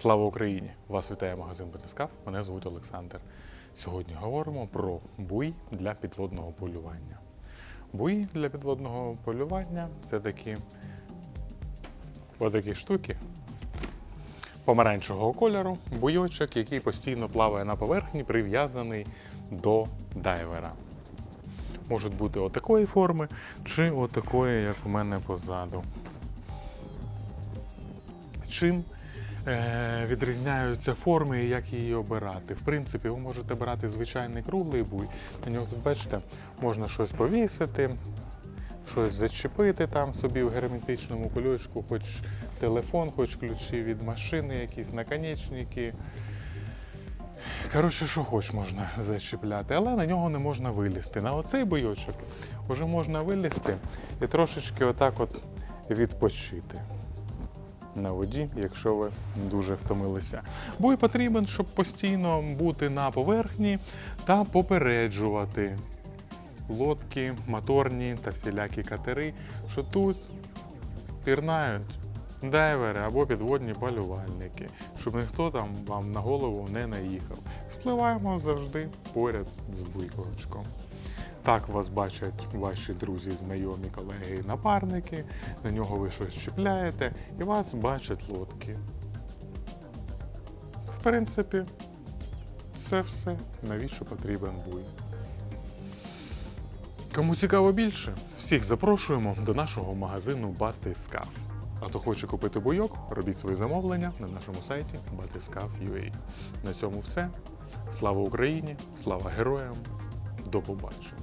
Слава Україні! Вас вітає магазин Батискаф. Мене звуть Олександр. Сьогодні говоримо про буй для підводного полювання. Буї для підводного полювання це такі отакі штуки помаранчевого кольору, буйочок, який постійно плаває на поверхні, прив'язаний до дайвера. Можуть бути отакої форми, чи отакої, як у мене позаду. Чим відрізняються форми і як її обирати? В принципі, ви можете брати звичайний круглий буй. На нього тут, бачите, можна щось повісити, щось зачепити там собі в герметичному кульочку, хоч телефон, хоч ключі від машини, якісь наконечники. Коротше, що хоч можна зачіпляти, але на нього не можна вилізти. На оцей бойочок вже можна вилізти і трошечки отак от відпочити на воді, якщо ви дуже втомилися. Буй потрібен, щоб постійно бути на поверхні та попереджувати лодки, моторні та всілякі катери, що тут пірнають дайвери або підводні полювальники, щоб ніхто там вам на голову не наїхав. Спливаємо завжди поряд з буйковичком. Так вас бачать ваші друзі, знайомі, колеги і напарники, на нього ви щось чіпляєте, і вас бачать лодки. В принципі, це все. Навіщо потрібен буй? Кому цікаво більше, всіх запрошуємо до нашого магазину Батискаф. А хто хоче купити буйок, робіть свої замовлення на нашому сайті batiscaf.ua. На цьому все. Слава Україні! Слава героям! До побачення!